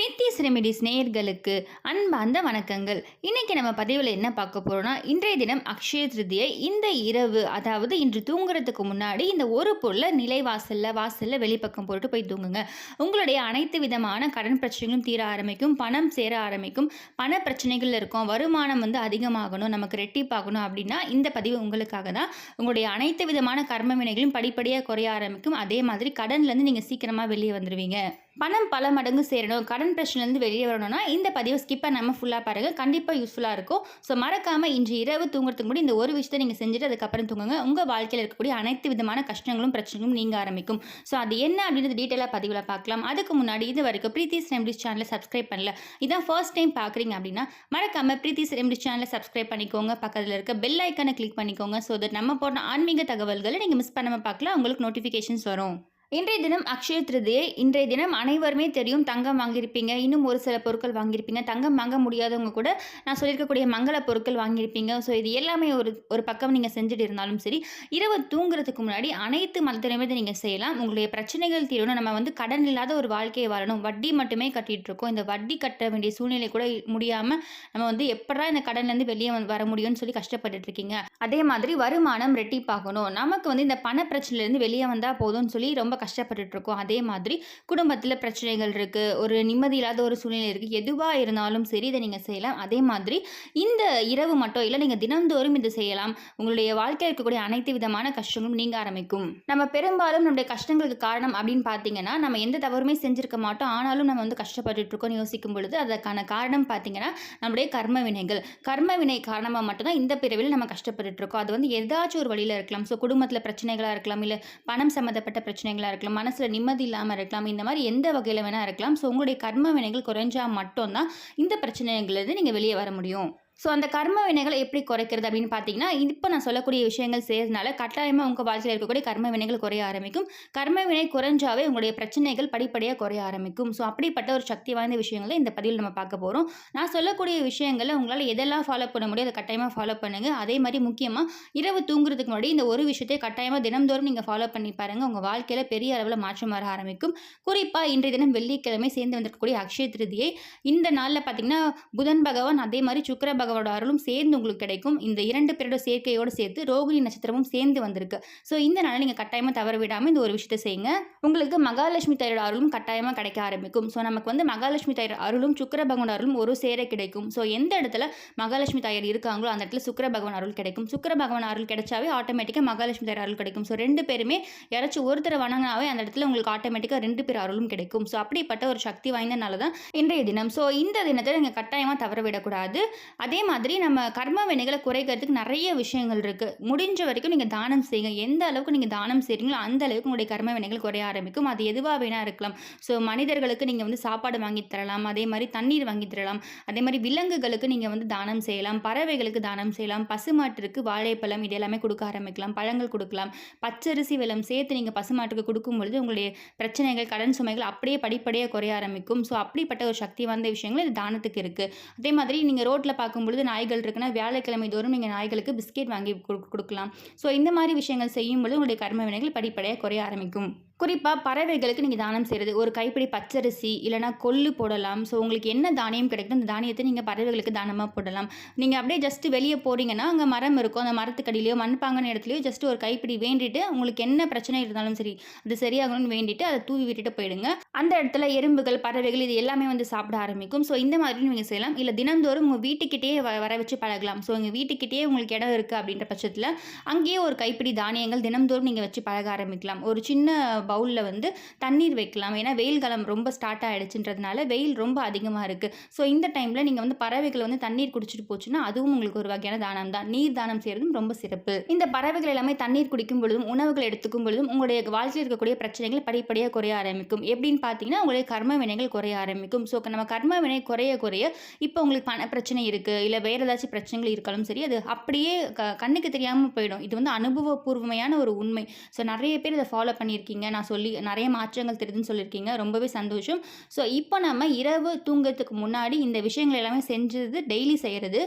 Preethi's remedies நேயர்களுக்கு அன்பார்ந்த வணக்கங்கள். இன்றைக்கி நம்ம பதிவில் என்ன பார்க்க போகிறோம்னா இன்றைய தினம் அக்ஷய திருதியை இந்த இரவு அதாவது இன்று தூங்குறதுக்கு முன்னாடி இந்த ஒரு பொருளை நிலை வாசலில் வாசலில் வெளிப்பக்கம் போட்டு போய் தூங்குங்க. உங்களுடைய அனைத்து விதமான கடன் பிரச்சனைகளும் தீர ஆரம்பிக்கும் பணம் சேர ஆரம்பிக்கும் பண பிரச்சனைகள் இருக்கும் வருமானம் வந்து அதிகமாகணும் நமக்கு ரெட்டிப்பாகணும் அப்படின்னா இந்த பதிவு உங்களுக்காக தான். உங்களுடைய அனைத்து விதமான கர்ம வினைகளும் படிப்படியாக குறைய ஆரம்பிக்கும். அதே மாதிரி கடன்லேருந்து நீங்கள் சீக்கிரமாக வெளியே வந்துடுவீங்க பணம் பல மடங்கு சேரணும். கடன் பிரச்சனைலேருந்து வெளியே வரணும்னா இந்த பதிவை ஸ்கிப் பண்ணாமல் ஃபுல்லாக பாருங்கள் கண்டிப்பாக யூஸ்ஃபுல்லாக இருக்கும். ஸோ மறக்காமல் இன்று இரவு தூங்குறதுக்கு கூட இந்த ஒரு விஷயத்தை நீங்கள் செஞ்சுட்டு அதுக்கப்புறம் தூங்குங்க. உங்கள் வாழ்க்கையில் இருக்கக்கூடிய அனைத்து விதமான கஷ்டங்களும் பிரச்சனைகளும் நீங்க ஆரம்பிக்கும். ஸோ அது என்ன அப்படின்றது டீட்டெயிலாக பதிவில் பார்க்கலாம். அதுக்கு முன்னாடி இது வரைக்கும் பிரீத்திஸ் ரெமடிஸ் சேனலை சப்ஸ்கிரைப் பண்ணல. இதான் ஃபர்ஸ்ட் டைம் பார்க்குறீங்க அப்படின்னா மறக்காமல் பிரீத்திஸ் ரெமடிஸ் சேனலை சப்ஸ்கிரைப் பண்ணிக்கோங்க. பக்கத்தில் இருக்க பெல் ஐக்கானை கிளிக் பண்ணிக்கோங்க. ஸோ தட் நம்ம போடுற ஆன்மீக தகவல்களை நீங்கள் மிஸ் பண்ணாமல் பார்க்கலாம். உங்களுக்கு நோட்டிஃபிகேஷன்ஸ் வரும். இன்றைய தினம் அக்ஷய திருதியை இன்றைய தினம் அனைவருமே தெரியும் தங்கம் வாங்கியிருப்பீங்க இன்னும் ஒரு சில பொருட்கள் வாங்கியிருப்பீங்க. தங்கம் வாங்க முடியாதவங்க கூட நான் சொல்லியிருக்கக்கூடிய மங்கள பொருட்கள் வாங்கியிருப்பீங்க. ஸோ இது எல்லாமே ஒரு ஒரு பக்கம் நீங்கள் செஞ்சுட்டு இருந்தாலும் சரி இரவு தூங்குறதுக்கு முன்னாடி அனைத்து மதத்திலுமே நீங்கள் செய்யலாம். உங்களுடைய பிரச்சனைகள் தீரணும். நம்ம வந்து கடன் இல்லாத ஒரு வாழ்க்கையை வாழணும். வட்டி மட்டுமே கட்டிகிட்டு இருக்கோம். இந்த வட்டி கட்ட வேண்டிய சூழ்நிலை கூட முடியாமல் நம்ம வந்து எப்படா இந்த கடன்லேருந்து வெளியே வர முடியும்னு சொல்லி கஷ்டப்பட்டு இருக்கீங்க. அதே மாதிரி வருமானம் ரெட்டிப்பாகணும். நமக்கு வந்து இந்த பண பிரச்சனையிலேருந்து வெளியே வந்தால் போதும்னு சொல்லி ரொம்ப கஷ்டப்பட்டுட்டு இருக்கோம் அதே மாதிரி குடும்பத்தில் பிரச்சனைகள் இருக்குது ஒரு நிம்மதி இல்லாத ஒரு சூழ்நிலை இருக்குது எதுவாக இருந்தாலும் சரி இதை நீங்கள் செய்யலாம். அதே மாதிரி இந்த இரவு மட்டும் இல்லை நீங்கள் தினந்தோறும் இது செய்யலாம். உங்களுடைய வாழ்க்கையில் இருக்கக்கூடிய அனைத்து விதமான கஷ்டங்களும் நீங்க ஆரம்பிக்கும். நம்ம பெரும்பாலும் நம்முடைய கஷ்டங்களுக்கு காரணம் அப்படின்னு பார்த்தீங்கன்னா நம்ம எந்த தவறுமே செஞ்சிருக்க மாட்டோம். ஆனாலும் நம்ம வந்து கஷ்டப்பட்டுட்டு இருக்கோம் யோசிக்கும் பொழுது அதற்கான காரணம் பார்த்தீங்கன்னா நம்முடைய கர்ம வினைகள். கர்ம வினை காரணமாக மட்டும்தான் இந்த பிறவில் நம்ம கஷ்டப்பட்டுட்டு இருக்கோம் அது வந்து ஏதாச்சும் ஒரு வழியில் இருக்கலாம். ஸோ குடும்பத்தில் பிரச்சனைகளாக இருக்கலாம் இல்லை பணம் சம்மந்தப்பட்ட பிரச்சனைகளாக இருக்கலாம் மனசில் நிம்மதி இல்லாமல் இருக்கலாம் இந்த மாதிரி எந்த வகையில் வேணால் இருக்கலாம். ஸோ உங்களுடைய கர்ம வினைகள் குறைஞ்சா மட்டும்தான் இந்த பிரச்சனைகள்லேருந்து நீங்கள் வெளியே வர முடியும். ஸோ அந்த கர்ம வினைகளை எப்படி குறைக்கிறது அப்படின்னு பார்த்தீங்கன்னா இப்போ நான் சொல்லக்கூடிய விஷயங்கள் செய்யறதுனால கட்டாயமாக உங்கள் வாழ்க்கையில் இருக்கக்கூடிய கர்ம வினைகள் குறைய ஆரம்பிக்கும். கர்ம வினை குறைஞ்சாவே உங்களுடைய பிரச்சனைகள் படிப்படியாக குறைய ஆரம்பிக்கும். ஸோ அப்படிப்பட்ட ஒரு சக்தி வாய்ந்த விஷயங்களை இந்த பதிவில் நம்ம பார்க்க போகிறோம் நான் சொல்லக்கூடிய விஷயங்களை உங்களால் எதெல்லாம் ஃபாலோ பண்ண முடியும் அதை கட்டாயமாக ஃபாலோ பண்ணுங்கள் அதே மாதிரி முக்கியமாக இரவு தூங்குறதுக்கு முன்னாடி இந்த ஒரு விஷயத்தை கட்டாயமாக தினம்தோறும் நீங்கள் ஃபாலோ பண்ணி பாருங்கள் உங்கள் வாழ்க்கையில் பெரிய அளவில் மாற்றம் வர ஆரம்பிக்கும். குறிப்பாக இன்றைய தினம் வெள்ளிக்கிழமை சேர்ந்து வந்திருக்கக்கூடிய அக்ஷய திருதியை இந்த நாளில் பார்த்தீங்கன்னா புதன் பகவான் அதே மாதிரி சுக்கர பகவானோட அருளும் சேர்ந்து உங்களுக்கு கிடைக்கும். இந்த இரண்டு பேரோட சேர்க்கையோடு சேர்த்து ரோகிணி நட்சத்திரமும் சேர்ந்து வந்திருக்கு. ஸோ இந்த நாளில் நீங்கள் கட்டாயமாக தவற விடாமல் இந்த ஒரு விஷயத்தை செய்யுங்க. உங்களுக்கு மகாலட்சுமி தாயோட அருளும் கட்டாயமாக கிடைக்க ஆரம்பிக்கும். ஸோ நமக்கு வந்து மகாலட்சுமி தாயோட அருளும் சுக்கர பகவான் அருளும் ஒரு சேர கிடைக்கும். ஸோ எந்த இடத்துல மகாலட்சுமி தாயார் இருக்காங்களோ அந்த இடத்துல சுக்கர பகவான் அருள் கிடைக்கும். சுக்கர பகவான் அருள் கிடைச்சாவே ஆட்டோமேட்டிக்காக மகாலட்சுமி தாயார் அருள் கிடைக்கும். ஸோ ரெண்டு பேருமே யாராச்சும் ஒருத்தர் வணங்கினாவே அந்த இடத்துல உங்களுக்கு ஆட்டோமேட்டிக்காக ரெண்டு பேர் அருளும் கிடைக்கும். ஸோ அப்படிப்பட்ட ஒரு சக்தி வாய்ந்த தான் இன்றைய தினம். ஸோ இந்த தினத்தை நீங்கள் கட்டாயமாக தவற விடக்கூடாது. அதே அதே மாதிரி நம்ம கர்ம வினைகளை குறைக்கிறதுக்கு நிறைய விஷயங்கள் இருக்குது முடிஞ்ச வரைக்கும் நீங்கள் தானம் செய்யுங்க. எந்த அளவுக்கு நீங்கள் தானம் செய்கிறீங்களோ அந்த அளவுக்கு உங்களுடைய கர்ம வினைகள் குறைய ஆரம்பிக்கும். அது எதுவாக வேணால் இருக்கலாம். ஸோ மனிதர்களுக்கு நீங்கள் வந்து சாப்பாடு வாங்கி தரலாம். அதே மாதிரி தண்ணீர் வாங்கி தரலாம். அதே மாதிரி விலங்குகளுக்கு நீங்கள் வந்து தானம் செய்யலாம். பறவைகளுக்கு தானம் செய்யலாம். பசுமாட்டிற்கு வாழைப்பழம் இது எல்லாமே கொடுக்க ஆரம்பிக்கலாம். பழங்கள் கொடுக்கலாம். பச்சரிசி வெள்ளம் சேர்த்து நீங்கள் பசுமாட்டுக்கு கொடுக்கும் பொழுது உங்களுடைய பிரச்சனைகள் கடன் சுமைகள் அப்படியே படிப்படியாக குறைய ஆரம்பிக்கும். ஸோ அப்படிப்பட்ட ஒரு சக்தி வாய்ந்த விஷயங்கள் இது தானத்துக்கு இருக்குது அதே மாதிரி நீங்கள் ரோட்டில் பார்க்கும்போது பொழுது நாய்கள் இருக்குன்னா வியாழக்கிழமை தோறும் நீங்கள் நாய்களுக்கு பிஸ்கெட் வாங்கி கொடு- கொடுக்கலாம். ஸோ இந்த மாதிரி விஷயங்கள் செய்யும் பொழுது உங்களுடைய கர்ம வினைகள் படிப்படியாக குறைய ஆரம்பிக்கும். குறிப்பாக பறவைகளுக்கு நீங்கள் தானம் செய்கிறது ஒரு கைப்பிடி பச்சரிசி இல்லைனா கொள்ளு போடலாம். ஸோ உங்களுக்கு என்ன தானியம் கிடைக்குதோ அந்த தானியத்தை நீங்கள் பறவைகளுக்கு தானமாக போடலாம். நீங்கள் அப்படியே ஜஸ்ட் வெளியே போறீங்கன்னா அங்கே மரம் இருக்கும் அந்த மரத்துக்கடியிலையோ மண்பாங்கன இடத்துலையோ ஜஸ்ட் ஒரு கைப்பிடி வேண்டிட்டு உங்களுக்கு என்ன பிரச்சனை இருந்தாலும் சரி அது சரியாகணும்னு வேண்டிட்டு அதை தூவி விட்டுட்டு போயிடுங்க. அந்த இடத்துல எறும்புகள் பறவைகள் இது எல்லாமே வந்து சாப்பிட ஆரம்பிக்கும். ஸோ இந்த மாதிரி நீங்கள் செய்யலாம். இல்லை தினந்தோறும் உங்கள் வீட்டுக்கிட்டே வீட்டுக்கிட்டேயே வ வர வச்சு பழகலாம். ஸோ எங்கள் வீட்டுக்கிட்டேயே உங்களுக்கு இடம் இருக்குது அப்படின்ற பட்சத்தில் அங்கேயே ஒரு கைப்பிடி தானியங்கள் தினம்தோறும் நீங்கள் வச்சு பழக ஆரம்பிக்கலாம். ஒரு சின்ன பவுலில் வந்து தண்ணீர் வைக்கலாம். ஏன்னா வெயில் காலம் ரொம்ப ஸ்டார்ட் ஆகிடுச்சுன்றதுனால வெயில் ரொம்ப அதிகமாக இருக்குது ஸோ இந்த டைமில் நீங்கள் வந்து பறவைகள் வந்து தண்ணீர் குடிச்சிட்டு போச்சுன்னா அதுவும் உங்களுக்கு ஒரு வகையான தானம் தான். நீர் தானம் செய்கிறதும் ரொம்ப சிறப்பு. இந்த பறவைகள் எல்லாமே தண்ணீர் குடிக்கும் பொழுதும் உணவுகள் எடுத்துக்கும் பொழுதும் உங்களுடைய வாழ்க்கையில் இருக்கக்கூடிய பிரச்சனைகள் படிப்படியாக குறைய ஆரம்பிக்கும். எப்படின்னு பார்த்தீங்கன்னா உங்களுடைய கர்ம வினைகள் குறைய ஆரம்பிக்கும். ஸோ நம்ம கர்ம வினை குறைய குறைய இப்போ உங்களுக்கு பண பிரச்சனை இருக்குது இல்லை வேறு ஏதாச்சும் பிரச்சனைகள் இருக்காலும் சரி அது அப்படியே க கண்ணுக்கு தெரியாமல் போயிடும். இது வந்து அனுபவபூர்வமையான ஒரு உண்மை. ஸோ நிறைய பேர் இதை ஃபாலோ பண்ணியிருக்கீங்க. நான் சொல்லி நிறைய மாற்றங்கள் தெரியுதுன்னு சொல்லியிருக்கீங்க. ரொம்பவே சந்தோஷம். ஸோ இப்போ நம்ம இரவு தூங்குறதுக்கு முன்னாடி இந்த விஷயங்கள் எல்லாமே செஞ்சது டெய்லி செய்கிறது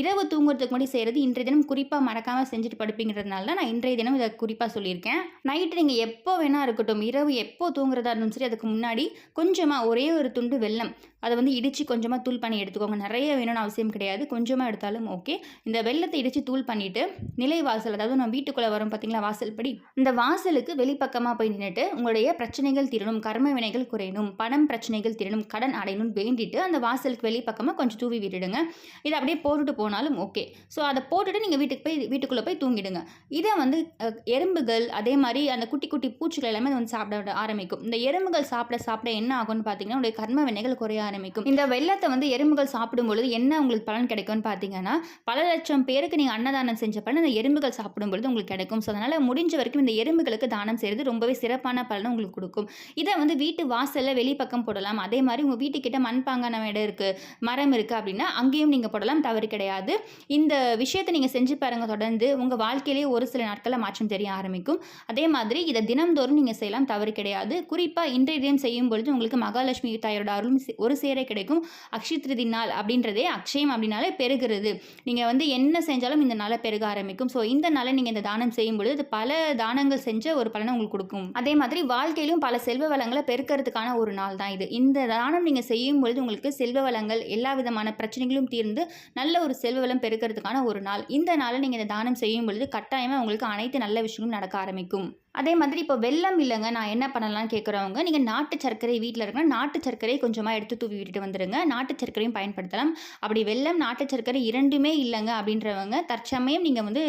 இரவு தூங்குறதுக்கு முன்னாடி செய்கிறது இன்றைய தினம் குறிப்பாக மறக்காமல் செஞ்சுட்டு படுப்பீங்கிறதுனால தான் நான் இன்றைய தினம் இதை குறிப்பாக சொல்லியிருக்கேன். நைட்டு நீங்கள் எப்போ வேணால் இருக்கட்டும் இரவு எப்போ தூங்குறதா இருந்தாலும் சரி அதுக்கு முன்னாடி கொஞ்சமாக ஒரே ஒரு துண்டு வெள்ளம் அதை வந்து இடித்து கொஞ்சமாக தூள் பண்ணி எடுத்துக்கோங்க. நிறைய வேணும்னு அவசியம் கிடையாது. கொஞ்சமாக எடுத்தாலும் ஓகே இந்த வெள்ளத்தை இடித்து தூள் பண்ணிவிட்டு நிலை வாசல் அதாவது நம்ம வீட்டுக்குள்ளே வரும் பார்த்தீங்களா வாசல் படி இந்த வாசலுக்கு வெளிப்பக்கமாக போய் நின்றுட்டு உங்களுடைய பிரச்சனைகள் தீரணும் கர்ம வினைகள் குறையணும் பணம் பிரச்சனைகள் தீரணும் கடன் அடையணும்னு வேண்டிட்டு அந்த வாசலுக்கு வெளிப்பக்கமாக கொஞ்சம் தூவி விட்டுடுங்க. இதை அப்படியே போட்டுட்டு போனாலும் ஓகே ஸோ அதை போட்டுட்டு நீங்கள் வீட்டுக்கு போய் வீட்டுக்குள்ளே போய் தூங்கிடுங்க. இதை வந்து எறும்புகள் அதே மாதிரி அந்த குட்டி குட்டி பூச்சிகள் எல்லாமே வந்து சாப்பிட ஆரம்பிக்கும். இந்த எறும்புகள் சாப்பிட சாப்பிட என்ன ஆகும்னு பார்த்தீங்கன்னா உங்களுடைய கர்ம வினைகள் குறைய ஆரம்பிக்கும். இந்த வெள்ளத்தை வந்து எறும்புகள் சாப்பிடும் பொழுது என்ன உங்களுக்கு பலன் கிடைக்கும்னு பார்த்தீங்கன்னா பல லட்சம் பேருக்கு நீங்கள் அன்னதானம் செஞ்ச பலன் இந்த எறும்புகள் சாப்பிடும் பொழுது உங்களுக்கு கிடைக்கும். ஸோ அதனால் முடிஞ்ச வரைக்கும் இந்த எறும்புகளுக்கு தானம் செய்கிறது ரொம்பவே சிறப்பான பலனை உங்களுக்கு கொடுக்கும். இதை வந்து வீட்டு வாசலில் வெளிப்பக்கம் போடலாம். அதே மாதிரி உங்கள் வீட்டுக்கிட்ட மண்பாங்கான இடம் இருக்குது மரம் இருக்குது அப்படின்னா அங்கேயும் நீங்கள் போடலாம். தவறு கிடையாது. இந்த விஷயத்தை நீங்கள் செஞ்சு பாருங்க. தொடர்ந்து உங்கள் வாழ்க்கையிலேயே ஒரு சில நாட்களில் மாற்றம் தெரிய ஆரம்பிக்கும். அதே மாதிரி இதை தினம்தோறும் நீங்கள் செய்யலாம். தவறு கிடையாது. குறிப்பாக இன்றைய தினம் செய்யும் பொழுது உங்களுக்கு மகாலட்சுமி தாயோட அருள் ஒரு சேர கிடைக்கும். அக்ஷய திருதி நாள் அப்படின்றதே அக்ஷயம் அப்படின்னாலே பெருகிறது. நீங்கள் வந்து என்ன செஞ்சாலும் இந்த நாளை பெருக ஆரம்பிக்கும். ஸோ இந்த நாளை நீங்கள் இந்த தானம் செய்யும் பொழுது அது பல தானங்கள் செஞ்ச ஒரு பலனை உங்களுக்கு கொடுக்கும். அதே மாதிரி வாழ்க்கையிலும் பல செல்வ வளங்களை பெருக்கிறதுக்கான ஒரு நாள் தான் இது. இந்த தானம் நீங்கள் செய்யும் பொழுது உங்களுக்கு செல்வ வளங்கள் எல்லா விதமான பிரச்சனைகளும் தீர்ந்து நல்ல ஒரு செல்வ வளம் பெருக்கிறதுக்கான ஒரு நாள். இந்த நாளை நீங்கள் இந்த தானம் செய்யும் பொழுது கட்டாயமாக உங்களுக்கு அனைத்து நல்ல விஷயங்களும் நடக்க ஆரம்பிக்கும். அதே மாதிரி இப்போ வெள்ளம் இல்லைங்க. நான் என்ன பண்ணலாம்னு கேட்குறவங்க நீங்கள் நாட்டு சர்க்கரை வீட்டில் இருக்கிற நாட்டு சர்க்கரை கொஞ்சமாக எடுத்து தூவி விட்டுட்டு வந்துடுங்க நாட்டு சர்க்கரையும் பயன்படுத்தலாம். அப்படி வெள்ளம் நாட்டு சர்க்கரை இரண்டுமே இல்லைங்க அப்படின்றவங்க தற்சமயம் நீங்கள் வந்து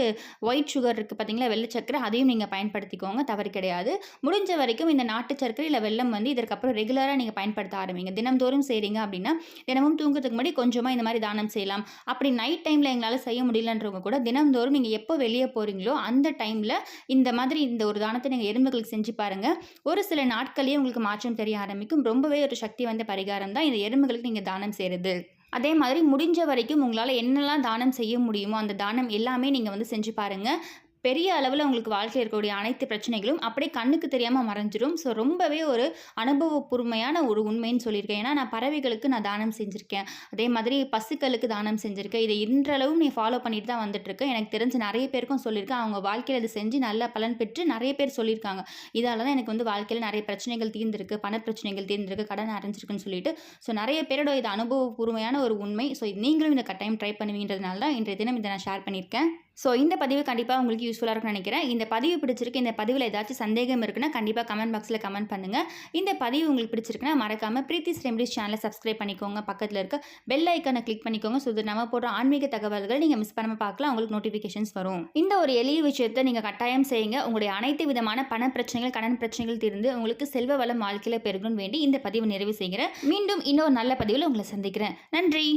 ஒயிட் சுகர் இருக்குது பார்த்தீங்களா வெள்ளை சர்க்கரை அதையும் நீங்கள் பயன்படுத்திக்கோங்க. தவறு கிடையாது. முடிஞ்ச வரைக்கும் இந்த நாட்டு சர்க்கரை இல்லை வெள்ளம் வந்து இதற்கப்புறம் ரெகுலராக நீங்கள் பயன்படுத்த ஆரம்பிங்க. தினம்தோறும் செய்கிறீங்க அப்படின்னா தினமும் தூங்குறதுக்கு முன்னாடி கொஞ்சமாக இந்த மாதிரி தானம் செய்யலாம். அப்படி நைட் டைமில் எங்களால் செய்ய முடியலன்றவங்க கூட தினம்தோறும் நீங்கள் எப்போ வெளியே போகிறீங்களோ அந்த டைமில் இந்த மாதிரி இந்த ஒரு தானத்தை நீங்கள் எறும்புகளுக்கு செஞ்சு பாருங்கள் ஒரு சில நாட்களே உங்களுக்கு மாற்றம் தெரிய ஆரம்பிக்கும். ரொம்பவே ஒரு சக்தி வந்த பரிகாரம் தான் இந்த எறும்புகளுக்கு நீங்கள் தானம் செய்கிறது அதே மாதிரி முடிஞ்ச வரைக்கும் உங்களால் என்னெல்லாம் தானம் செய்ய முடியுமோ அந்த தானம் எல்லாமே நீங்கள் வந்து செஞ்சு பாருங்கள் பெரிய அளவில் உங்களுக்கு வாழ்க்கையில் இருக்கக்கூடிய அனைத்து பிரச்சனைகளும் அப்படியே கண்ணுக்கு தெரியாமல் மறைஞ்சிரும். ஸோ ரொம்பவே ஒரு அனுபவப்பூர்மையான ஒரு உண்மைன்னு சொல்லியிருக்கேன். ஏன்னா நான் பறவைகளுக்கு நான் தானம் செஞ்சுருக்கேன். அதே மாதிரி பசுக்களுக்கு தானம் செஞ்சுருக்கேன். இதை இன்றளவும் நீ ஃபாலோ பண்ணிட்டு தான் வந்துட்டுருக்கேன் எனக்கு தெரிஞ்சு நிறைய பேருக்கும் சொல்லியிருக்கேன். அவங்க வாழ்க்கையில் இதை செஞ்சு நல்ல பலன் பெற்று நிறைய பேர் சொல்லியிருக்காங்க. இதால் தான் எனக்கு வந்து வாழ்க்கையில் நிறைய பிரச்சனைகள் தீர்ந்திருக்கு. பண பிரச்சனைகள் தீர்ந்திருக்கு. கடன் அரைஞ்சிருக்குன்னு சொல்லிட்டு. ஸோ நிறைய பேரோட இது அனுபவபூர்வமான ஒரு உண்மை. ஸோ நீங்களும் இந்த கட்டாயம் ட்ரை பண்ணுவீங்கிறதுனால தான் இன்றைய தினம் இதை நான் ஷேர் பண்ணியிருக்கேன். ஸோ இந்த பதிவு கண்டிப்பாக உங்களுக்கு யூஸ்ஃபுல்லாக இருக்கும்னு நினைக்கிறேன். இந்த பதிவு பிடிச்சிருக்கு இந்த பதிவில் ஏதாச்சும் சந்தேகம் இருக்குன்னா கண்டிப்பாக கமெண்ட் பாக்ஸில் கமெண்ட் பண்ணுங்கள் இந்த பதிவு உங்களுக்கு பிடிச்சிருக்குன்னா மறக்காமல் பிரீத்தி ரெமடிஸ் சேனலை சப்ஸ்கிரைப் பண்ணிக்கோங்க. பக்கத்தில் இருக்க பெல் ஐக்கனை கிளிக் பண்ணிக்கோங்க. ஸோ இது நம்ம போடுற ஆன்மீக தகவல்கள் நீங்கள் மிஸ் பண்ணாமல் பார்க்கலாம். உங்களுக்கு நோட்டிஃபிகேஷன்ஸ் வரும். இந்த ஒரு எளிய விஷயத்தை நீங்கள் கட்டாயம் செய்யுங்க. உங்களுடைய அனைத்து விதமான பண பிரச்சனைகள் கடன் பிரச்சனைகள் தீர்ந்து உங்களுக்கு செல்வ வளம் வாழ்க்கையில் பெருகணும்னு வேண்டி இந்த பதிவு நிறைவு செய்கிறேன். மீண்டும் இன்னொரு நல்ல பதிவில் உங்களை சந்திக்கிறேன். நன்றி!